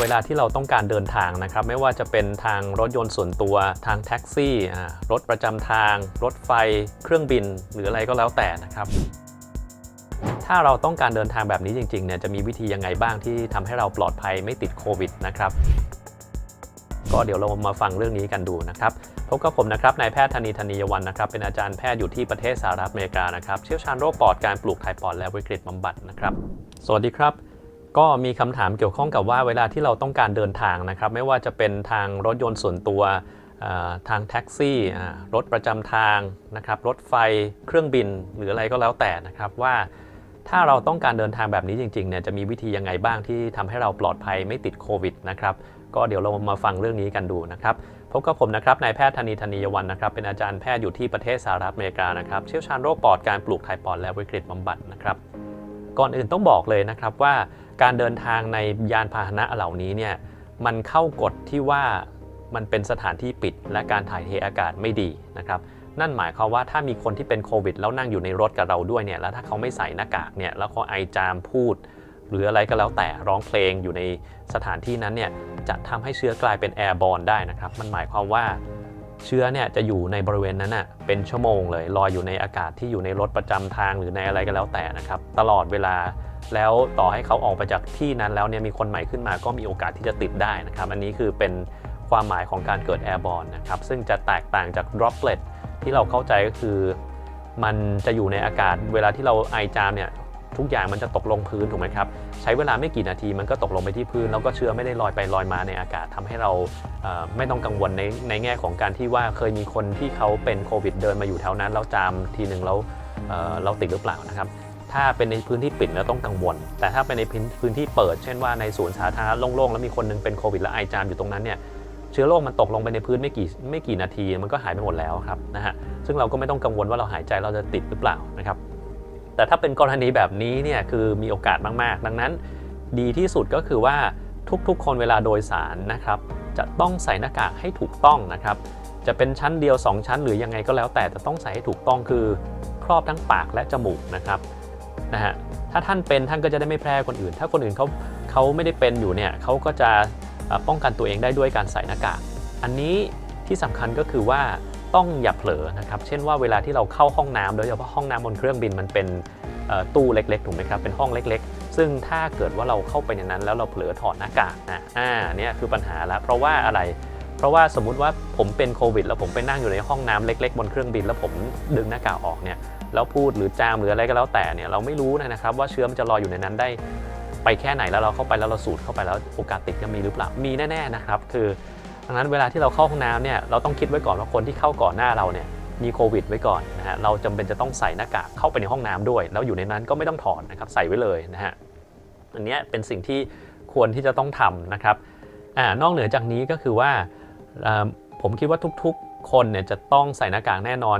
เวลาที่เราต้องการเดินทางนะครับ ไม่ว่าจะเป็นทางรถยนต์ส่วนตัวทางแท็กซี่ รถประจำทาง รถไฟ เครื่องบิน หรืออะไรก็แล้วแต่นะครับถ้าเราต้องการเดินทางแบบนี้จริงๆเนี่ยจะมีวิธียังไงบ้างที่ทำให้เราปลอดภัยไม่ติดโควิดนะครับ ก็เดี๋ยวเรามาฟังเรื่องนี้กันดูนะครับพบกับผมนะครับนายแพทย์ธนีธนียวันนะครับ เป็นอาจารย์แพทย์อยู่ที่ประเทศสหรัฐอเมริกานะครับ เชี่ยวชาญโรคปอดการปลูกถ่ายปอดและวิกฤตบำบัดนะครับ สวัสดีครับ ก็มีคำถามเกี่ยวข้องกับว่าเวลาที่เราต้องการเดินทางนะครับ ไม่ว่าจะเป็นทางรถยนต์ส่วนตัวทางแท็กซี่รถประจำทางนะครับรถไฟเครื่องบินหรืออะไรก็แล้วแต่นะครับว่า ถ้าเราต้องการเดินทางแบบนี้จริงๆเนี่ยจะมีวิธียังไงบ้างที่ทำให้เราปลอดภัยไม่ติดโควิดนะครับก็เดี๋ยวเรามาฟังเรื่องนี้กันดูนะครับพบกับผมนะครับนายแพทย์ธนีธนียวันนะครับเป็นอาจารย์แพทย์อยู่ที่ประเทศสหรัฐอเมริกานะครับเชี่ยวชาญโรคปอดการปลูกถ่ายปอดและวิกฤตบำบัดนะครับ ก่อนอื่นต้องบอกเลยนะครับว่า การเดินทางในยานพาหนะเหล่านี้เนี่ยมันเข้ากฎที่ว่ามันเป็นสถานที่ปิดและการถ่ายเทอากาศไม่ดีนะครับนั่นหมายความว่าถ้ามีคนที่เป็นโควิด แล้วนั่งอยู่ในรถกับเราด้วยเนี่ยแล้วถ้าเขาไม่ใส่หน้ากากเนี่ยแล้วเขาไอจามพูด หรืออะไรก็แล้วแต่ร้องเพลงอยู่ในสถานที่นั้นเนี่ยจะทำให้เชื้อกลายเป็นแอร์บอลได้นะครับมันหมายความว่าเชื้อเนี่ยจะอยู่ในบริเวณนั้นน่ะเป็นชั่วโมงเลยลอยอยู่ในอากาศที่อยู่ในรถประจำทางหรือในอะไรก็แล้วแต่นะครับตลอดเวลา แล้วต่อให้เขาออกไปจากที่นั้นแล้วเนี่ยมีคนใหม่ขึ้นมาก็มีโอกาสที่จะติดได้นะครับ อันนี้คือเป็นความหมายของการเกิดแอร์บอลนะครับ ซึ่งจะแตกต่างจาก droplet ที่เราเข้าใจก็คือ มันจะอยู่ในอากาศเวลาที่เราไอจามเนี่ยทุกอย่างมันจะตกลงพื้นถูกไหมครับใช้เวลาไม่กี่นาทีมันก็ตกลงไปที่พื้น แล้วก็เชื้อไม่ได้ลอยไปลอยมาในอากาศทำให้เราเไม่ต้องกังวลในในแง่ของการที่ว่าเคยมีคนที่เขาเป็นโควิดเดินมาอยู่แถวนั้นแล้วจามทีหนึ่งแล้วเอ่อเราติดหรือเปล่านะครับ ถ้าเป็นในพื้นที่ปิดแล้วต้องกังวล แต่ถ้าเป็นในพื้นที่เปิด เช่นว่าในสวนสาธารณะโล่งๆ แล้วมีคนหนึงเป็นโควิดแล้วไอจามอยู่ตรงนั้นเนี่ยเชื้อโรคมันตกลงไปในพื้นไม่กี่ไม่กี่นาทีมันก็หายไปหมดแล้วครับนะฮะซึ่งเราก็ไม่ต้องกังวลว่าเราหายใจเราจะติดหรือเปล่านะครับแต่ถ้าเป็นกรณีแบบนี้เนี่ยคือมีโอกาสมากๆ ดังนั้น ดีที่สุดก็คือว่าทุกๆ คนเวลาโดยสารนะครับจะต้องใส่หน้ากากให้ถูกต้องนะครับจะเป็นชั้นเดียว 2 ชั้นหรือยังไงก็แล้วแต่จะต้องใส่ให้ถูกต้องคือครอบทั้งปากและจมูกนะครับ นะฮะถ้าท่านเป็นท่านก็จะได้ไม่แพร่คนอื่น ถ้าคนอื่นเขาเขาไม่ได้เป็นอยู่เนี่ยเขาก็จะป้องกันตัวเองได้ด้วยการใส่หน้ากากอันนี้ที่สำคัญก็คือว่าต้องอย่าเผลอนะครับ เช่นว่าเวลาที่เราเข้าห้องน้ำโดยเฉพาะห้องน้ำบนเครื่องบินมันเป็นตู้เล็กๆถูกไหมครับเป็นห้องเล็ก ๆ ซึ่งถ้าเกิดว่าเราเข้าไปในนั้น แล้วเราเผลอถอดหน้ากากนะอ่าเนี่ยคือปัญหาล้วเพราะว่าอะไร เพราะว่าสมมุติว่าผมเป็นโควิด แล้วผมไปนั่งอยู่ในห้องน้ำเล็ก ๆ บนเครื่องบิน แล้วผมดึงหน้ากากออกเนี่ย แล้วพูดหรือจามหรืออะไรก็แล้วแต่เนี่ยเราไม่รู้นะครับว่าเชื้อมันจะลอยอยู่ในนั้นได้ไปแค่ไหนแล้วเราเข้าไปแล้วเราสูดเข้าไปแล้วโอกาสติดจะมีหรือเปล่ามีแน่ๆนะครับ คือดังนั้นเวลาที่เราเข้าห้องน้ำเนี่ยเราต้องคิดไว้ก่อนว่าคนที่เข้าก่อนหน้าเราเนี่ยมีโควิดไว้ก่อนนะฮะเราจำเป็นจะต้องใส่หน้ากากเข้าไปในห้องน้ำด้วย แล้วอยู่ในนั้นก็ไม่ต้องถอดนะครับใส่ไว้เลยนะฮะอันนี้เป็นสิ่งที่ควรที่จะต้องทำนะครับอ่านอกเหนือจากนี้ก็คือว่าผมคิดว่าทุกๆ คนเนี่ยจะต้องใส่หน้ากากแน่นอน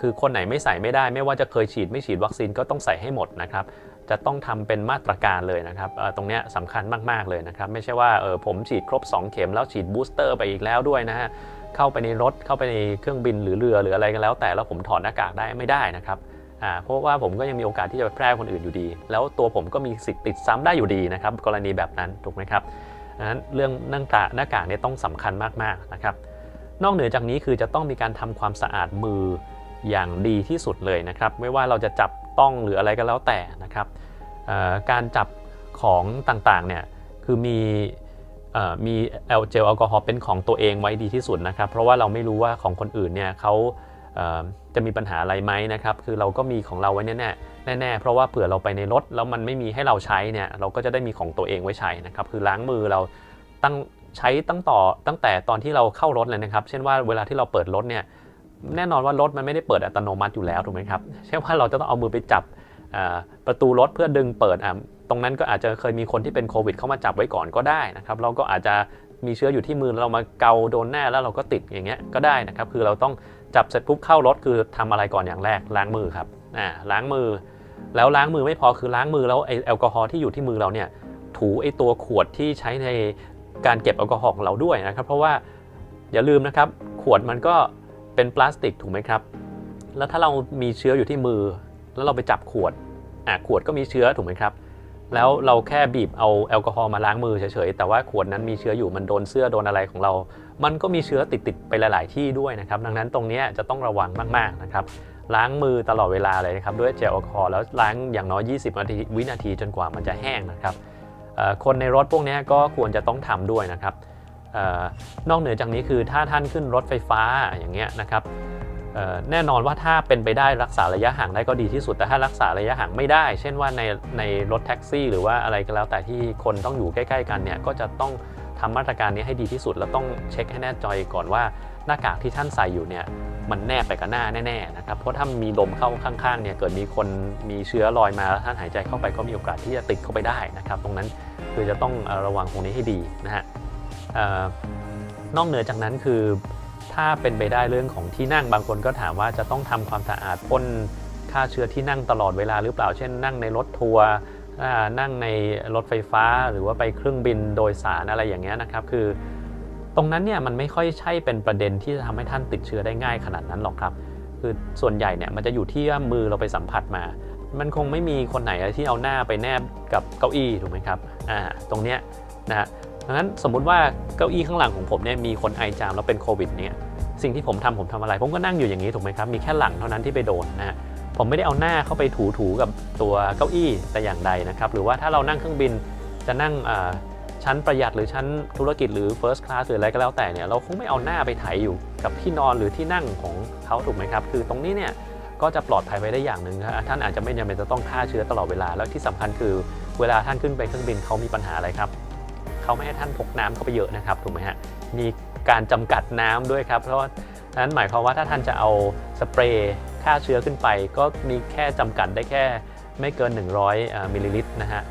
คือคนไหนไม่ใส่ไม่ได้ ไม่ว่าจะเคยฉีดไม่ฉีดวัคซีนก็ต้องใส่ให้หมดนะครับ จะต้องทำเป็นมาตรการเลยนะครับตรงนี้ยสำคัญมาก ๆ เลยนะครับ ไม่ใช่ว่าเออผมฉีดครบ 2 เข็มแล้วฉีดบูสเตอร์ไปอีกแล้วด้วยนะฮะ เข้าไปในรถ เข้าไปในเครื่องบินหรือเรือหรืออะไรก็แล้ว แต่แล้วผมถอดหน้ากากได้ไม่ได้นะครับอ่าเพราะว่าผมก็ยังมีโอกาสที่จะไปแพร่คนอื่นอยู่ดี แล้วตัวผมก็มีสิทธิ์ติดซ้ำได้อยู่ดีนะครับ กรณีแบบนั้นถูกไหมครับดังนั้นเรื่องหน้ากากหน้ากากเนี่ยต้องสำคัญมากๆนะครับ นอกเหนือจากนี้คือจะต้องมีการทำความสะอาดมืออย่างดีที่สุดเลยนะครับ ไม่ว่าเราจะจับต้องหรืออะไรก็แล้วแต่นะครับการจับของต่างๆเนี่ยคือมีอมีแอลเจลแอลกอฮอล์เป็นของตัวเองไว้ดีที่สุดนะครับ เพราะว่าเราไม่รู้ว่าของคนอื่นเนี่ยเขาจะมีปัญหาอะไรไหมนะครับ คือเราก็มีของเราไว้แน่ๆแน่ๆเพราะว่าเผื่อเราไปในรถแล้วมันไม่มีให้เราใช้เนี่ยเราก็จะได้มีของตัวเองไว้ใช้นะครับ คือล้างมือเราตั้ง ใช้ตั้งต่อตั้งแต่ตอนที่เราเข้ารถเลยนะครับ เช่นว่าเวลาที่เราเปิดรถเนี่ยแน่นอนว่ารถมันไม่ได้เปิดอัตโนมัติอยู่แล้วถูกไหมครับเช่นว่าเราจะต้องเอามือไปจับประตูรถเพื่อดึงเปิดตรงนั้นก็อาจจะเคยมีคนที่เป็นโควิด เข้ามาจับไว้ก่อนก็ได้นะครับเราก็อาจจะมีเชื้ออยู่ที่มือแล้วเรามาเกาโดนหน้าแล้วเราก็ติดอย่างเงี้ยก็ได้นะครับคือเราต้องจับเสร็จปุ๊บเข้ารถคือทำอะไรก่อนอย่างแรกล้างมือครับอ่าล้างมือ แล้วล้างมือไม่พอคือล้างมือแล้วไอแอลกอฮอล์ที่อยู่ที่มือเราเนี่ยถูไอตัวขวดที่ใช้ใน การเก็บแอลกอฮอล์ของเราด้วยนะครับ เพราะว่าอย่าลืมนะครับขวดมันก็เป็นพลาสติกถูกไหมครับ แล้วถ้าเรามีเชื้ออยู่ที่มือ แล้วเราไปจับขวดอะขวดก็มีเชื้อถูกไหมครับ แล้วเราแค่บีบเอาแอลกอฮอล์มาล้างมือเฉยๆแต่ว่าขวดนั้นมีเชื้ออยู่มันโดนเสื้อโดนอะไรของเรา มันก็มีเชื้อติดๆไปหลาย ๆ ที่ด้วยนะครับ ดังนั้นตรงนี้จะต้องระวังมากๆนะครับล้างมือตลอดเวลาเลยนะครับด้วยเจลแอลกอฮอล์แล้วล้างอย่างน้อย 20 นาทีวินาทีจนกว่ามันจะแห้งนะครับ คนในรถพวกนี้ก็ควรจะต้องทำด้วยนะครับออนอกเหนือจากนี้คือถ้าท่านขึ้นรถไฟฟ้าอย่างเงี้ยนะครับแน่นอนว่าถ้าเป็นไปได้รักษาระยะห่างได้ก็ดีที่สุด แต่ถ้ารักษาระยะห่างไม่ได้ เช่นว่าในในรถแท็กซี่ หรือว่าอะไรก็แล้วแต่ที่คนต้องอยู่ใกล้ ๆ กันเนี่ยก็จะต้อง ทำมาตรการนี้ให้ดีที่สุด แล้วต้องเช็คให้แน่ใจก่อนว่าหน้ากากที่ท่านใส่อยู่เนี่ยมันแนบไปกับหน้าแน่ๆนะครับเพราะถ้ามีลมเข้าข้างๆเนี่ยเกิดมีคนมีเชื้อลอยมาแล้วท่านหายใจเข้าไปก็มีโอกาสที่จะติดเข้าไปได้นะครับตรงนั้นคือจะต้องระวังตรงนี้ให้ดีนะฮะนอกเหนือจากนั้นคือ ถ้าเป็นไปได้เรื่องของที่นั่งบางคนก็ถามว่าจะต้องทำความสะอาดพ่นฆ่าเชื้อที่นั่งตลอดเวลาหรือเปล่าเช่นนั่งในรถทัวร์ นั่งในรถไฟฟ้าหรือว่าไปเครื่องบินโดยสารอะไรอย่างเงี้ยนะครับ คือ ตรงนั้นเนี่ยมันไม่ค่อยใช่เป็นประเด็นที่จะทำให้ท่านติดเชื้อได้ง่ายขนาดนั้นหรอกครับ คือส่วนใหญ่เนี่ยมันจะอยู่ที่ว่ามือเราไปสัมผัสมา มันคงไม่มีคนไหนที่เอาหน้าไปแนบกับเก้าอี้ถูกไหมครับอ่าตรงเนี้ยนะฮะดังนั้นสมมุติว่าเก้าอี้ข้างหลังของผมเนี่ยมีคนไอจามแล้วเป็นโควิดเนี่ยสิ่งที่ผมทำผมทำอะไร ผมก็นั่งอยู่อย่างนี้ถูกไหมครับมีแค่หลังเท่านั้นที่ไปโดนนะฮะ ผมไม่ได้เอาหน้าเข้าไปถูๆกับตัวเก้าอี้แต่อย่างใดนะครับ หรือว่าถ้าเรานั่งเครื่องบินจะนั่งชั้นประหยัดหรือชั้นธุรกิจหรือ first class หรืออะไรก็แล้วแต่เนี่ยเราคงไม่เอาหน้าไปไถอยู่กับที่นอนหรือที่นั่งของเขาถูกไหมครับ คือตรงนี้เนี่ยก็จะปลอดภัยไปได้อย่างหนึ่งนะท่านอาจจะไม่จำเป็นจะต้องฆ่าเชื้อตลอดเวลา แล้วที่สำคัญคือเวลาท่านขึ้นไปเครื่องบินเขามีปัญหาอะไรครับเขาไม่ให้ท่านพกน้ำเข้าไปเยอะนะครับถูกไหมฮะมีการจำกัดน้ำด้วยครับเพราะว่านั้นหมายความว่าถ้าท่านจะเอาสเปรย์ ฆ่าเชื้อขึ้นไป ก็มีแค่จำกัดได้แค่ไม่เกิน 100อ่ามิลลิลิตรนะฮะ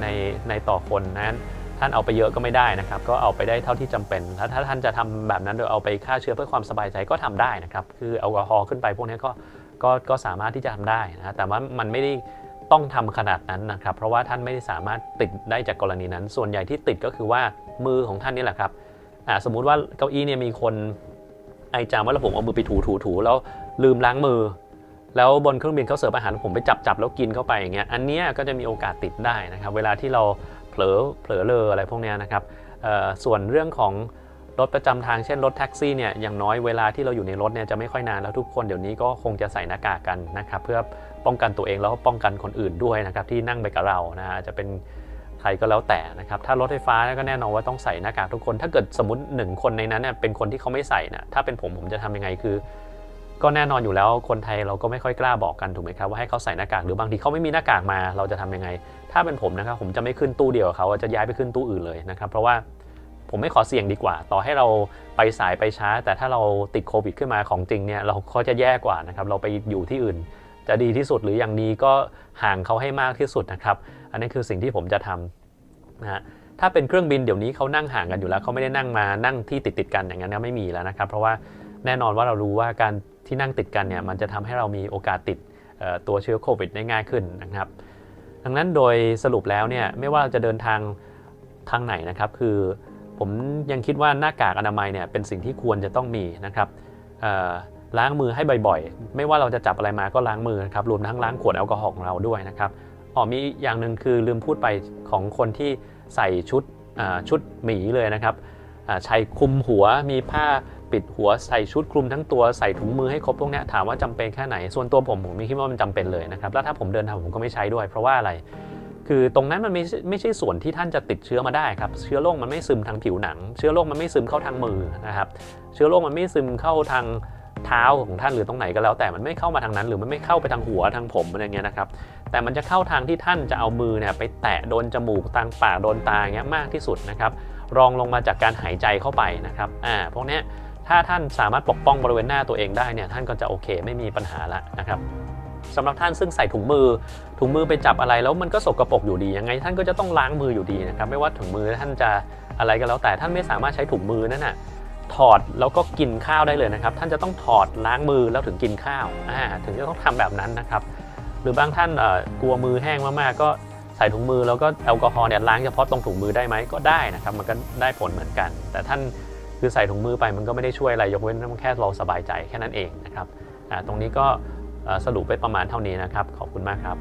ในในต่อคนนั้นท่านเอาไปเยอะก็ไม่ได้นะครับ ก็เอาไปได้เท่าที่จำเป็นแล้วถ้าท่านจะทำแบบนั้นโดยเอาไปฆ่าเชื้อเพื่อความสบายใจก็ทำได้นะครับ คือแอลกอฮอล์ขึ้นไปพวกนี้ก็ก็ก็สามารถที่จะทำได้นะแต่ว่ามันไม่ได้ต้องทำขนาดนั้นนะครับ เพราะว่าท่านไม่ได้สามารถติดได้จากกรณีนั้น ส่วนใหญ่ที่ติดก็คือว่ามือของท่านนี่แหละครับอ่าสมมุติว่าเก้าอี้เนี่ยมีคนไอจามว่าแล้วผมเอามือไปถูถูถูแล้ว ลืมล้างมือ แล้วบนเครื่องบินเขาเสิร์ฟอาหารผมไปจับจับแล้วกินเข้าไปอย่างเงี้ยอันเนี้ยก็จะมีโอกาสติดได้นะครับเวลาที่เราเผลอเผลอเลออะไรพวกเนี้ยนะครับส่วนเรื่องของรถประจำทางเช่นรถแท็กซี่เนี่ยอย่างน้อยเวลาที่เราอยู่ในรถเนี่ยจะไม่ค่อยนานแล้วทุกคนเดี๋ยวนี้ก็คงจะใส่หน้ากากกันนะครับเพื่อป้องกันตัวเองแล้วก็ป้องกันคนอื่นด้วยนะครับที่นั่งไปกับเรานะฮะจะเป็นใครก็แล้วแต่นะครับถ้ารถไฟฟ้าก็แน่นอนว่าต้องใส่หน้ากากทุกคน ถ้าเกิดสมมติหนึ่งคนในนั้นเนี่ยเป็นคนที่เขาไม่ใส่นะถ้าเป็นผมผมจะทำยังไงคือ ก็แน่นอนอยู่แล้วคนไทยเราก็ไม่ค่อยกล้าบอกกันถูกไหมครับว่าให้เขาใส่หน้ากากหรือบางทีเขาไม่มีหน้ากากมาเราจะทำยังไง ถ้าเป็นผมนะครับผมจะไม่ขึ้นตู้เดียวเขาจะย้ายไปขึ้นตู้อื่นเลยนะครับเพราะว่าผมไม่ขอเสี่ยงดีกว่า ต่อให้เราไปสายไปช้า แต่ถ้าเราติดโควิดขึ้นมาของจริงเนี่ยเราก็จะแย่กว่านะครับเราไปอยู่ที่อื่น จะดีที่สุดหรืออย่างนี้ก็ห่างเขาให้มากที่สุดนะครับอันนี้คือสิ่งที่ผมจะทำนะฮะถ้าเป็นเครื่องบินเดี๋ยวนี้เขานั่งห่างกันอยู่แล้วเขาไม่ได้นั่งมานั่งที่ติดติดกันอย่างนั้นนะไม่มีแล้วนะครับเพราะว่าแน่นอนว่าเรารู้ว่าการ ที่นั่งติดกันเนี่ยมันจะทำให้เรามีโอกาสติดตัวเชื้อโควิดได้ง่ายขึ้นนะครับ ดังนั้นโดยสรุปแล้วเนี่ยไม่ว่าเราจะเดินทางทางไหนนะครับ คือผมยังคิดว่าหน้ากากอนามัยเนี่ยเป็นสิ่งที่ควรจะต้องมีนะครับล้างมือให้บ่อยๆ ไม่ว่าเราจะจับอะไรมาก็ล้างมือนะครับรวมทั้งล้างขวดแอลกอฮอล์ของเราด้วยนะครับอ๋อมีอย่างหนึ่งคือลืมพูดไปของคนที่ใส่ชุดชุดหมีเลยนะครับอ่าใช้คุมหัวมีผ้า ปิดหัวใส่ชุดคลุมทั้งตัวใส่ถุงมือให้ครบพวกนี้ถามว่าจำเป็นแค่ไหน ส่วนตัวผมผมไม่คิดว่ามันจำเป็นเลยนะครับแล้วถ้าผมเดินทางผมก็ไม่ใช้ด้วย เพราะว่าอะไร คือตรงนั้นมันไม่ไม่ใช่ส่วนที่ท่านจะติดเชื้อมาได้ครับเชื้อโรคมันไม่ซึมทางผิวหนัง เชื้อโรคมันไม่ซึมเข้าทางมือนะครับเชื้อโรคมันไม่ซึมเข้าทางเท้าของท่านหรือตรงไหนก็แล้ว แต่มันไม่เข้ามาทางนั้น หรือมันไม่เข้าไปทางหัวทางผมอะไรเงี้ยนะครับแต่มันจะเข้าทางที่ท่านจะเอามือเนี่ยไปแตะโดนจมูกทางปากโดนตาเงี้ยมากที่สุดนะครับรองลงมาจากการหายใจเข้าไปนะครับอ่าพวกนี้ ถ้าท่านสามารถปกป้องบริเวณหน้าตัวเองได้เนี่ยท่านก็จะโอเคไม่มีปัญหาละนะครับสำหรับท่านซึ่งใส่ถุงมือ ถุงมือไปจับอะไรแล้วมันก็สกรปรกอยู่ดียังไง ท่านก็จะต้องล้างมืออยู่ดีนะครับไม่ว่าถุงมือท่านจะอะไรก็แล้ว แต่ท่านไม่สามารถใช้ถุงมือนั่นน่ะถอดแล้วก็กินข้าวได้เลยนะครับ ท่านจะต้องถอดล้างมือแล้วถึงกินข้าวอ่าถึงจะต้องทำแบบนั้นนะครับ หรือบางท่านกลัวมือแห้งมากๆก็ใส่ถุงมือแล้วก็แอลกอฮอล์เนี่ยล้างเฉพาะตรงถุงมือได้ไหมก็ได้นะครับ มันก็ได้ผลเหมือนกัน แต่ท่าน คือใส่ถุงมือไปมันก็ไม่ได้ช่วยอะไรยกเว้นแค่เราสบายใจแค่นั้นเองนะครับตรงนี้ก็สรุปไปประมาณเท่านี้นะครับ ขอบคุณมากครับ